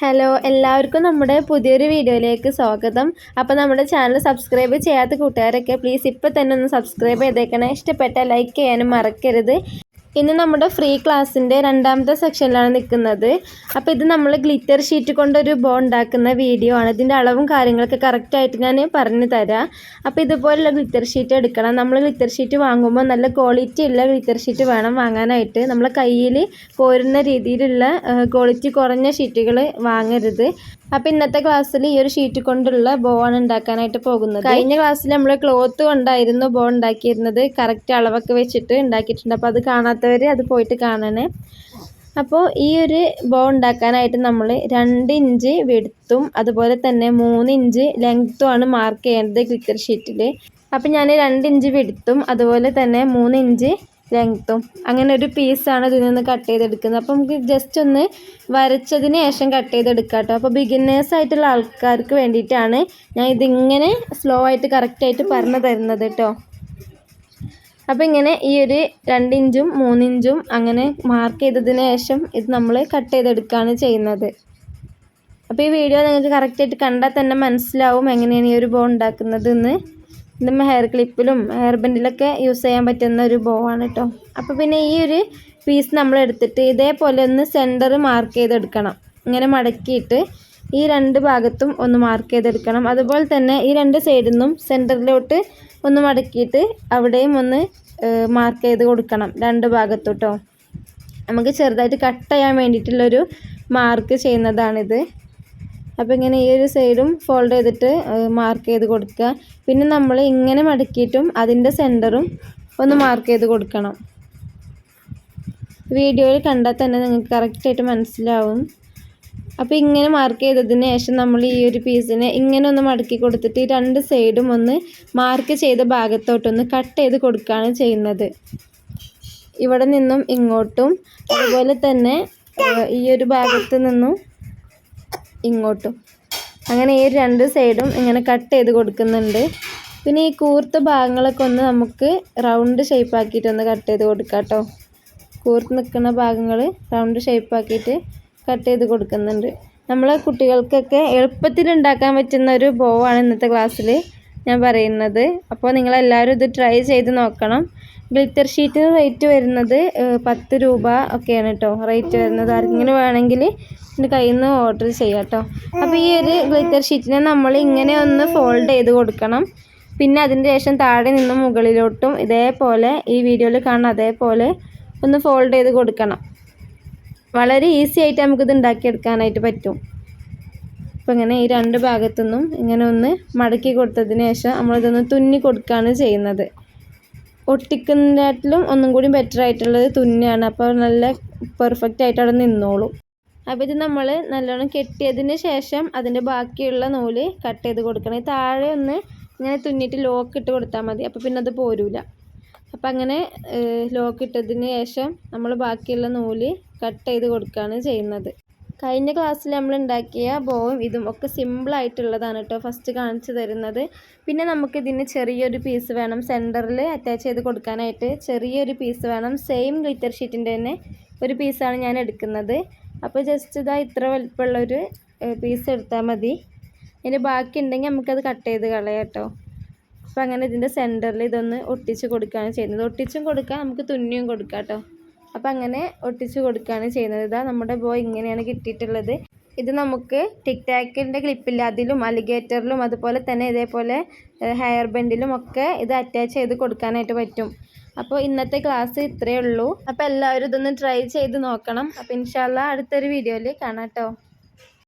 Hello എല്ലാവർക്കും നമ്മുടെ പുതിയൊരു വീഡിയോയിലേക്ക് സ്വാഗതം. അപ്പോൾ നമ്മുടെ ചാനൽ സബ്സ്ക്രൈബ് ചെയ്യാത്ത കൂട്ടുകാരൊക്കെ പ്ലീസ് ഇപ്പോൾ തന്നെ ഒന്ന് സബ്സ്ക്രൈബ് ചെയ്തേക്കണേ. ഇഷ്ടപ്പെട്ട ലൈക്ക് ചെയ്യാനും മറക്കരുത്. ഇന്ന് നമ്മുടെ ഫ്രീ ക്ലാസ്സിന്റെ രണ്ടാമത്തെ സെക്ഷനിലാണ് നിൽക്കുന്നത്. അപ്പോൾ ഇത് നമ്മൾ ഗ്ലിറ്റർ ഷീറ്റ് കൊണ്ടൊരു ബോ ഉണ്ടാക്കുന്ന വീഡിയോ ആണ്. ഇതിന്റെ അളവും കാര്യങ്ങളൊക്കെ കറക്റ്റായിട്ട് ഞാൻ പറഞ്ഞു തരാം. അപ്പോൾ ഇതുപോലുള്ള ഗ്ലിറ്റർ ഷീറ്റ് എടുക്കണം. നമ്മൾ ഗ്ലിറ്റർ ഷീറ്റ് വാങ്ങുമ്പോൾ നല്ല ക്വാളിറ്റി ഉള്ള ഗ്ലിറ്റർ ഷീറ്റ് വേണം വാങ്ങാനായിട്ട്. നമ്മളെ കയ്യിൽ പോരുന്ന രീതിയിലുള്ള ക്വാളിറ്റി കുറഞ്ഞ ഷീറ്റുകൾ വാങ്ങരുത്. അപ്പോൾ ഇന്നത്തെ ക്ലാസ്സിൽ ഈ ഒരു ഷീറ്റ് കൊണ്ടുള്ള ബോൺ ഉണ്ടാക്കാനായിട്ട് പോകുന്നത്. കഴിഞ്ഞ ക്ലാസ്സിൽ നമ്മൾ ക്ലോത്ത് കൊണ്ടായിരുന്നു ബോ ഉണ്ടാക്കിയിരുന്നത്. കറക്റ്റ് അളവൊക്കെ വെച്ചിട്ട് ഉണ്ടാക്കിയിട്ടുണ്ട്. അപ്പോൾ അത് കാണാത്തവർ അത് പോയിട്ട് കാണണേ. അപ്പോൾ ഈ ഒരു ബോ ഉണ്ടാക്കാനായിട്ട് നമ്മൾ രണ്ട് ഇഞ്ച് വെടുത്തും അതുപോലെ തന്നെ മൂന്ന് ഇഞ്ച് ലെങ്ത്തുമാണ് മാർക്ക് ചെയ്യേണ്ടത് ക്ലിക്കർ ഷീറ്റിൽ അപ്പോൾ ഞാൻ രണ്ട് ഇഞ്ച് വെടുത്തും അതുപോലെ തന്നെ മൂന്ന് ഇഞ്ച് ലെങ്ത്തും അങ്ങനെ ഒരു പീസാണ് ഇതിൽ നിന്ന് കട്ട് ചെയ്തെടുക്കുന്നത്. അപ്പോൾ നമുക്ക് ജസ്റ്റ് ഒന്ന് വരച്ചതിന് ശേഷം കട്ട് ചെയ്തെടുക്കാം കേട്ടോ അപ്പോൾ ബിഗിന്നേഴ്സ് ആയിട്ടുള്ള ആൾക്കാർക്ക് വേണ്ടിയിട്ടാണ് ഞാൻ ഇതിങ്ങനെ സ്ലോ ആയിട്ട് കറക്റ്റായിട്ട് പറഞ്ഞു തരുന്നത് കേട്ടോ അപ്പോൾ ഇങ്ങനെ ഈ ഒരു രണ്ടിഞ്ചും മൂന്നിഞ്ചും അങ്ങനെ മാർക്ക് ചെയ്തതിന് ശേഷം ഇത് നമ്മൾ കട്ട് ചെയ്തെടുക്കുകയാണ് ചെയ്യുന്നത്. അപ്പോൾ ഈ വീഡിയോ നിങ്ങൾക്ക് കറക്റ്റായിട്ട് കണ്ടാൽ തന്നെ മനസ്സിലാവും എങ്ങനെയാണ് ഈ ഒരു ബോ ഉണ്ടാക്കുന്നത് എന്ന് ഇത് ഹെയർ ക്ലിപ്പിലും ഹെയർ ബെൻഡിലൊക്കെ യൂസ് ചെയ്യാൻ പറ്റുന്ന ഒരു ബോ ആണ് കേട്ടോ അപ്പോൾ പിന്നെ ഈ ഒരു പീസ് നമ്മൾ എടുത്തിട്ട് ഇതേപോലെ ഒന്ന് സെന്റർ മാർക്ക് ചെയ്തെടുക്കണം. ഇങ്ങനെ മടക്കിയിട്ട് ഈ രണ്ട് ഭാഗത്തും ഒന്ന് മാർക്ക് ചെയ്തെടുക്കണം. അതുപോലെ തന്നെ ഈ രണ്ട് സൈഡിൽ നിന്നും സെന്ററിലോട്ട് ഒന്ന് മടക്കിയിട്ട് അവിടെയും ഒന്ന് മാർക്ക് ചെയ്ത് കൊടുക്കണം രണ്ട് ഭാഗത്തോട്ടോ. നമുക്ക് ചെറുതായിട്ട് കട്ട് ചെയ്യാൻ വേണ്ടിയിട്ടുള്ളൊരു മാർക്ക് ചെയ്യുന്നതാണിത്. അപ്പോൾ ഇങ്ങനെ ഈ ഒരു സൈഡും ഫോൾഡ് ചെയ്തിട്ട് മാർക്ക് ചെയ്ത് കൊടുക്കുക. പിന്നെ നമ്മൾ ഇങ്ങനെ മടക്കിയിട്ടും അതിന്റെ സെന്ററും ഒന്ന് മാർക്ക് ചെയ്ത് കൊടുക്കണം. വീഡിയോയിൽ കണ്ടാൽ തന്നെ നിങ്ങൾക്ക് കറക്റ്റായിട്ട് മനസ്സിലാവും. അപ്പോൾ ഇങ്ങനെ മാർക്ക് ചെയ്തതിന് ശേഷം നമ്മൾ ഈ ഒരു പീസിനെ ഇങ്ങനെ ഒന്ന് മടക്കി കൊടുത്തിട്ട് രണ്ട് സൈഡും ഒന്ന് മാർക്ക് ചെയ്ത ഭാഗത്തോട്ടൊന്ന് കട്ട് ചെയ്ത് കൊടുക്കുകയാണ് ചെയ്യുന്നത്. ഇവിടെ നിന്നും ഇങ്ങോട്ടും അതുപോലെ തന്നെ ഈ ഒരു ഭാഗത്ത് നിന്നും ഇങ്ങോട്ടും. അങ്ങനെ ഈ രണ്ട് സൈഡും ഇങ്ങനെ കട്ട് ചെയ്ത് കൊടുക്കുന്നുണ്ട്. പിന്നെ ഈ കൂർത്ത ഭാഗങ്ങളൊക്കെ ഒന്ന് നമുക്ക് റൗണ്ട് ഷേപ്പ് ആക്കിയിട്ട് ഒന്ന് കട്ട് ചെയ്ത് കൊടുക്കാം കേട്ടോ. കൂർത്ത് നിൽക്കുന്ന ഭാഗങ്ങൾ റൗണ്ട് ഷേപ്പ് ആക്കിയിട്ട് കട്ട് ചെയ്ത് കൊടുക്കുന്നുണ്ട്. നമ്മൾ കുട്ടികൾക്കൊക്കെ എളുപ്പത്തിൽ ഉണ്ടാക്കാൻ പറ്റുന്ന ഒരു ബോവാണ് ഇന്നത്തെ ക്ലാസ്സിൽ ഞാൻ പറയുന്നത്. അപ്പോൾ നിങ്ങളെല്ലാവരും ഇത് ട്രൈ ചെയ്ത് നോക്കണം. ഗ്ലിറ്റർ ഷീറ്റിന് റേറ്റ് വരുന്നത് പത്ത് രൂപ ഒക്കെയാണ് കേട്ടോ റേറ്റ് വരുന്നത്. ആർക്കെങ്കിലും വേണമെങ്കിൽ എന്റെ കയ്യിൽ നിന്ന് ഓർഡർ ചെയ്യാം കേട്ടോ അപ്പോൾ ഈ ഒരു ഗ്ലിറ്റർ ഷീറ്റിനെ നമ്മൾ ഇങ്ങനെ ഒന്ന് ഫോൾഡ് ചെയ്ത് കൊടുക്കണം. പിന്നെ അതിന്റെ ശേഷം താഴെ നിന്ന് മുകളിലോട്ടും ഇതേപോലെ ഈ വീഡിയോയിൽ കാണുന്ന അതേപോലെ ഒന്ന് ഫോൾഡ് ചെയ്ത് കൊടുക്കണം. വളരെ ഈസി ആയിട്ട് നമുക്കിത് ഉണ്ടാക്കിയെടുക്കാനായിട്ട് പറ്റും. അപ്പോൾ ഇങ്ങനെ ഈ രണ്ട് ഭാഗത്തുനിന്നും ഇങ്ങനെ ഒന്ന് മടക്കി കൊടുത്തതിന് ശേഷം നമ്മളിതൊന്ന് തുന്നി കൊടുക്കുകയാണ് ചെയ്യുന്നത്. ഒട്ടിക്കുന്നതിനാട്ടിലും ഒന്നും കൂടി ബെറ്റർ ആയിട്ടുള്ളത് തുന്നിയാണ്. അപ്പോൾ നല്ല പെർഫെക്റ്റ് ആയിട്ട് അവിടെ നിന്നോളും. അപ്പോൾ ഇത് നമ്മൾ നല്ലോണം കെട്ടിയതിന് ശേഷം അതിന്റെ ബാക്കിയുള്ള നൂൽ കട്ട് ചെയ്ത് കൊടുക്കണം. താഴെ ഒന്ന് ഇങ്ങനെ തുന്നിയിട്ട് ലോക്ക് ഇട്ട് കൊടുത്താൽ മതി. അപ്പോൾ പിന്നെ അത് പോരൂല. അപ്പം അങ്ങനെ ലോക്ക് ഇട്ടതിന് ശേഷം നമ്മൾ ബാക്കിയുള്ള നൂൽ കട്ട് ചെയ്ത് കൊടുക്കുകയാണ് ചെയ്യുന്നത്. കഴിഞ്ഞ ക്ലാസ്സിൽ നമ്മൾ ഉണ്ടാക്കിയ ബോവും ഇതും ഒക്കെ സിമ്പിളായിട്ടുള്ളതാണ് കേട്ടോ ഫസ്റ്റ് കാണിച്ചു തരുന്നത്. പിന്നെ നമുക്കിതിന് ചെറിയൊരു പീസ് വേണം. സെന്ററിൽ അറ്റാച്ച് ചെയ്ത് കൊടുക്കാനായിട്ട് ചെറിയൊരു പീസ് വേണം. സെയിം ഗ്ലിറ്റർ ഷീറ്റിന്റെ തന്നെ ഒരു പീസാണ് ഞാൻ എടുക്കുന്നത്. അപ്പോൾ ജസ്റ്റ് ഇതാ ഇത്ര വലുപ്പമുള്ളൊരു പീസ് എടുത്താൽ മതി. ഇനി ബാക്കി ഉണ്ടെങ്കിൽ നമുക്കത് കട്ട് ചെയ്ത് കളയാം കേട്ടോ അപ്പോൾ അങ്ങനെ ഇതിന്റെ സെന്ററിൽ ഇതൊന്ന് ഒട്ടിച്ച് കൊടുക്കുകയാണ് ചെയ്യുന്നത്. ഒട്ടിച്ചും കൊടുക്കാം. നമുക്ക് തുന്നിയും കൊടുക്കാം കേട്ടോ അപ്പോൾ അങ്ങനെ ഒട്ടിച്ച് കൊടുക്കുകയാണ് ചെയ്യുന്നത്. ഇതാ നമ്മുടെ ബോയ് ഇങ്ങനെയാണ് കിട്ടിയിട്ടുള്ളത്. ഇത് നമുക്ക് ടിക് ടാക്കിന്റെ ക്ലിപ്പില്ല അതിലും അലിഗേറ്ററിലും അതുപോലെ തന്നെ ഇതേപോലെ ഹെയർ ബെൻഡിലും ഒക്കെ ഇത് അറ്റാച്ച് ചെയ്ത് കൊടുക്കാനായിട്ട് പറ്റും. അപ്പോൾ ഇന്നത്തെ ക്ലാസ് ഇത്രയേ ഉള്ളൂ. അപ്പോൾ എല്ലാവരും ഇതൊന്ന് ട്രൈ ചെയ്ത് നോക്കണം. അപ്പോൾ ഇൻഷാല്ല അടുത്തൊരു വീഡിയോയിൽ കാണാം കേട്ടോ